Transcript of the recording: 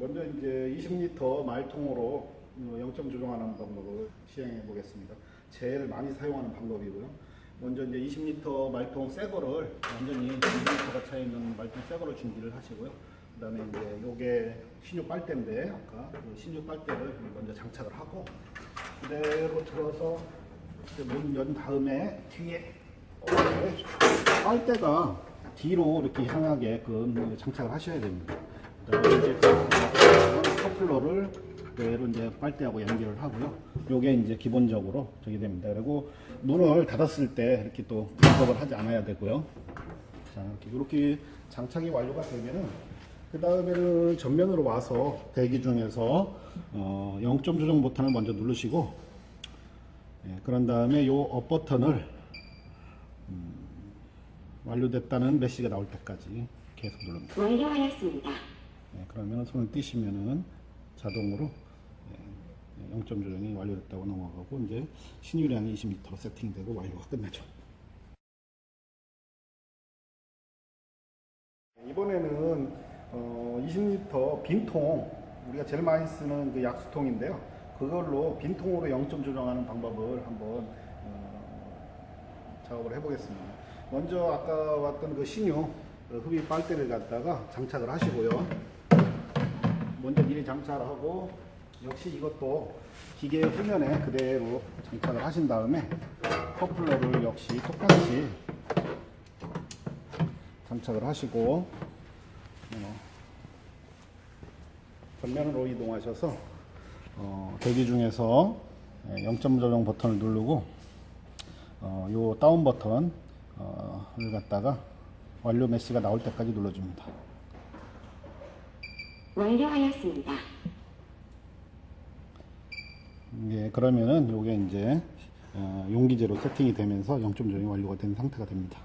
먼저 이제 20리터 말통으로 0점 조정하는 방법을 시행해 보겠습니다. 제일 많이 사용하는 방법이고요. 먼저 이제 20리터 말통 새 거를 완전히 20리터가 차 있는 말통 새 거를 준비를 하시고요. 그 다음에 이제 요게 신유 빨대인데 아까 그 신유 빨대를 먼저 장착을 하고 그대로 들어서 문 연 다음에 뒤에 빨대가 뒤로 이렇게 향하게 그 장착을 하셔야 됩니다. 이제 커플러를 그대로 이제 빨대하고 연결을 하고요. 요게 이제 기본적으로 저기 됩니다. 그리고 문을 닫았을 때 이렇게 또 작업을 하지 않아야 되고요. 자, 이렇게, 이렇게 장착이 완료가 되면은 그 다음에는 전면으로 와서 대기 중에서 어, 0점 조정 버튼을 먼저 누르시고 예, 그런 다음에 요 업 버튼을 음, 완료됐다는 메시지가 나올 때까지 계속 누릅니다. 완료하였습니다. 예, 그러면 손을 띄시면은 자동으로 예, 0점 조정이 완료됐다고 넘어가고 이제 신유량이 20m로 세팅되고 완료가 끝나죠. 이번에는 어, 20리터 빈통 우리가 제일 많이 쓰는 그 약수통인데요. 그걸로 빈통으로 0점 조정하는 방법을 한번 어, 작업을 해보겠습니다. 먼저 아까 왔던 그 신유 그 흡입 빨대를 갖다가 장착을 하시고요. 먼저 미리 장착을 하고 역시 이것도 기계 후면에 그대로 장착을 하신 다음에 커플러를 역시 똑같이 장착을 하시고 어, 전면으로 이동하셔서 어, 대기 중에서 0점 조정 버튼을 누르고 어, 요 다운 버튼을 갖다가 완료 메시가 나올 때까지 눌러줍니다. 완료하였습니다. 예, 그러면은 요게 이제 어, 용기제로 세팅이 되면서 0점 조정이 완료가 된 상태가 됩니다.